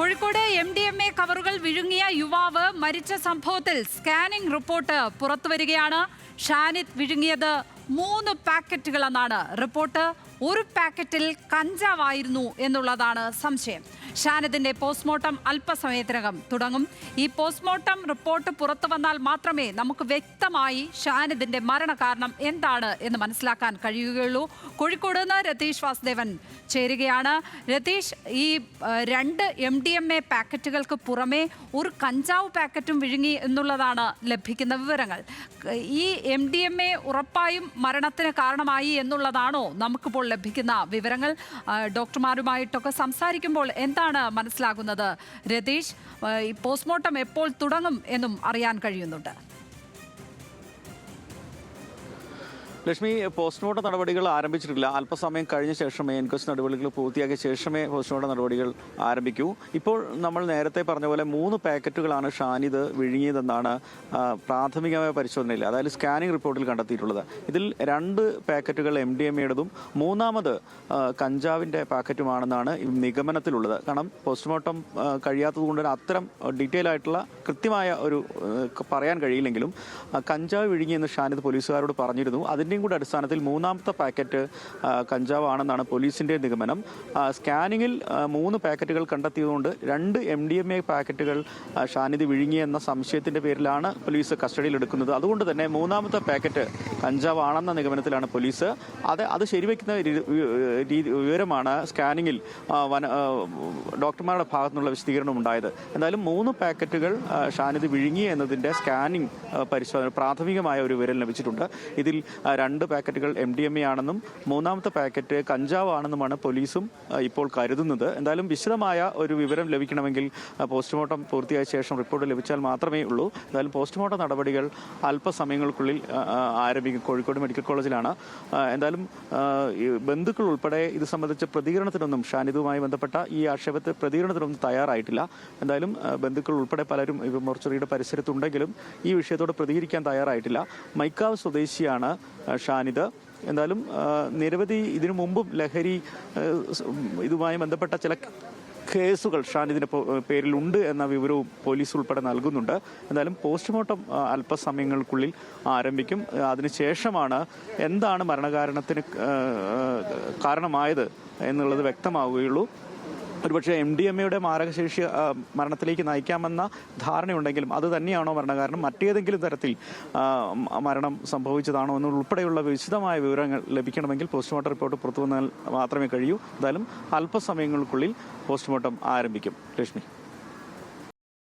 Kozhikode M D M A കവറുകൾ വിഴുങ്ങിയ യുവാവ് മരിച്ച സംഭവത്തിൽ സ്കാനിംഗ് റിപ്പോർട്ട് പുറത്തുവരികയാണ്. ഷാനിത് വിഴുങ്ങിയത് മൂന്ന് പാക്കറ്റുകളെന്നാണ് റിപ്പോർട്ട്. ഒരു പാക്കറ്റിൽ കഞ്ചാവായിരുന്നു എന്നുള്ളതാണ് സംശയം. ഷാനദിന്റെ പോസ്റ്റ്മോർട്ടം അല്പസമയത്തിനകം തുടങ്ങും. ഈ പോസ്റ്റ്മോർട്ടം റിപ്പോർട്ട് പുറത്തു വന്നാൽ മാത്രമേ നമുക്ക് വ്യക്തമായി ഷാനദിന്റെ മരണകാരണം എന്താണ് എന്ന് മനസ്സിലാക്കാൻ കഴിയുകയുള്ളൂ. കോഴിക്കോട് നിന്ന് രതീഷ് വാസുദേവൻ ചേരുകയാണ്. രതീഷ് ഈ രണ്ട് എം ഡി എം എ പാക്കറ്റുകൾക്ക് പുറമേ ഒരു കഞ്ചാവ് പാക്കറ്റും വിഴുങ്ങി എന്നുള്ളതാണ് ലഭിക്കുന്ന വിവരങ്ങൾ. ഈ എം ഡി എം എ ഉറപ്പായും മരണത്തിന് കാരണമായി എന്നുള്ളതാണോ നമുക്കിപ്പോൾ ലഭിക്കുന്ന വിവരങ്ങൾ ഡോക്ടർമാരുമായിട്ടൊക്കെ സംസാരിക്കുമ്പോൾ എന്താണ് മനസ്സിലാകുന്നത്? രതീഷ് പോസ്റ്റ്മോർട്ടം എപ്പോൾ തുടങ്ങും എന്നും അറിയാൻ കഴിയുന്നുണ്ട്. ലക്ഷ്മി പോസ്റ്റ്മോർട്ടം നടപടികൾ ആരംഭിച്ചിട്ടില്ല. അല്പസമയം കഴിഞ്ഞ ശേഷമേ എൻക്വസ്റ്റ് നടപടികൾ പൂർത്തിയാക്കിയ ശേഷമേ പോസ്റ്റ്മോർട്ടം നടപടികൾ ആരംഭിക്കൂ. ഇപ്പോൾ നമ്മൾ നേരത്തെ പറഞ്ഞ പോലെ മൂന്ന് പാക്കറ്റുകളാണ് ഷാനിദ് വിഴുങ്ങിയതെന്നാണ് പ്രാഥമികമായ പരിശോധനയിൽ അതായത് സ്കാനിംഗ് റിപ്പോർട്ടിൽ കണ്ടെത്തിയിട്ടുള്ളത്. ഇതിൽ രണ്ട് പാക്കറ്റുകൾ എം ഡി എം മൂന്നാമത് കഞ്ചാവിന്റെ പാക്കറ്റുമാണെന്നാണ് നിഗമനത്തിലുള്ളത്. കാരണം പോസ്റ്റ്മോർട്ടം ആ, കഴിയാത്തതുകൊണ്ട് അത്തരം ഡീറ്റെയിൽ ആയിട്ടുള്ള കൃത്യമായ ഒരു പറയാൻ കഴിയില്ലെങ്കിലും കഞ്ചാവ് വിഴുങ്ങിയെന്ന് ഷാനിദ് പോലീസുകാരോട് പറഞ്ഞിരുന്നു. അതിന്റെയും കൂടെ അടിസ്ഥാനത്തിൽ മൂന്നാമത്തെ പാക്കറ്റ് കഞ്ചാവാണെന്നാണ് പോലീസിന്റെ നിഗമനം. സ്കാനിങ്ങിൽ മൂന്ന് പാക്കറ്റുകൾ കണ്ടെത്തിയതുകൊണ്ട് രണ്ട് എം ഡി എം എ പാക്കറ്റുകൾ ഷാനിധി വിഴുങ്ങിയെന്ന സംശയത്തിന്റെ പേരിലാണ് പോലീസ് കസ്റ്റഡിയിലെടുക്കുന്നത് അതുകൊണ്ട് തന്നെ മൂന്നാമത്തെ പാക്കറ്റ് കഞ്ചാവാണെന്ന നിഗമനത്തിലാണ് പോലീസ്. അത് അത് ശരിവെക്കുന്ന വിവരമാണ് സ്കാനിങ്ങിൽ വന ഡോക്ടർമാരുടെ ഭാഗത്തു നിന്നുള്ള വിശദീകരണം ഉണ്ടായത്. എന്തായാലും മൂന്ന് പാക്കറ്റുകൾ ഷാനിധി വിഴുങ്ങി എന്നതിന്റെ സ്കാനിങ് പരിശോധന പ്രാഥമികമായ ഒരു വിവരം ലഭിച്ചിട്ടുണ്ട്. ഇതിൽ രണ്ട് പാക്കറ്റുകൾ എം ഡി എം എ ആണെന്നും മൂന്നാമത്തെ പാക്കറ്റ് കഞ്ചാവ് ആണെന്നുമാണ് പോലീസും ഇപ്പോൾ കരുതുന്നത്. എന്തായാലും വിശദമായ ഒരു വിവരം ലഭിക്കണമെങ്കിൽ പോസ്റ്റ്മോർട്ടം പൂർത്തിയായ ശേഷം റിപ്പോർട്ട് ലഭിച്ചാൽ മാത്രമേ ഉള്ളൂ. എന്തായാലും പോസ്റ്റ്മോർട്ടം നടപടികൾ അല്പസമയങ്ങൾക്കുള്ളിൽ ആരംഭിക്കും. കോഴിക്കോട് മെഡിക്കൽ കോളേജിലാണ്. എന്തായാലും ബന്ധുക്കൾ ഉൾപ്പെടെ ഇത് സംബന്ധിച്ച പ്രതികരണത്തിനൊന്നും ഷാനിദുമായി ബന്ധപ്പെട്ട ഈ ആക്ഷേപത്തെ പ്രതികരണത്തിനൊന്നും തയ്യാറായിട്ടില്ല. എന്തായാലും ബന്ധുക്കൾ ഉൾപ്പെടെ പലരും മോർച്ചറിയുടെ പരിസരത്തുണ്ടെങ്കിലും ഈ വിഷയത്തോട് പ്രതികരിക്കാൻ തയ്യാറായിട്ടില്ല. മൈക്കാവ് സ്വദേശിയാണ് ഷാനിദ് എന്തായാലും നിരവധി ഇതിനു മുമ്പും ലഹരി ഇതുമായി ബന്ധപ്പെട്ട ചില കേസുകൾ ഷാനിദിന്റെ പേരിലുണ്ട് എന്ന വിവരവും പോലീസ് ഉൾപ്പെടെ നൽകുന്നുണ്ട്. എന്തായാലും പോസ്റ്റ്മോർട്ടം അല്പസമയങ്ങൾക്കുള്ളിൽ ആരംഭിക്കും. അതിനുശേഷമാണ് എന്താണ് മരണകാരണത്തിന് കാരണമായത് എന്നുള്ളത് വ്യക്തമാവുകയുള്ളൂ. ഒരുപക്ഷെ എം ഡി എം എയുടെ മാരകശേഷി മരണത്തിലേക്ക് നയിക്കാമെന്ന ധാരണയുണ്ടെങ്കിലും അത് തന്നെയാണോ മരണകാരണം? മറ്റേതെങ്കിലും തരത്തിൽ മരണം സംഭവിച്ചതാണോ എന്നുൾപ്പെടെയുള്ള വിശദമായ വിവരങ്ങൾ ലഭിക്കണമെങ്കിൽ പോസ്റ്റ്മോർട്ടം റിപ്പോർട്ട് പുറത്തു വന്നാൽ മാത്രമേ കഴിയൂ. എന്തായാലും അല്പസമയങ്ങൾക്കുള്ളിൽ പോസ്റ്റ്മോർട്ടം ആരംഭിക്കും. ലക്ഷ്മി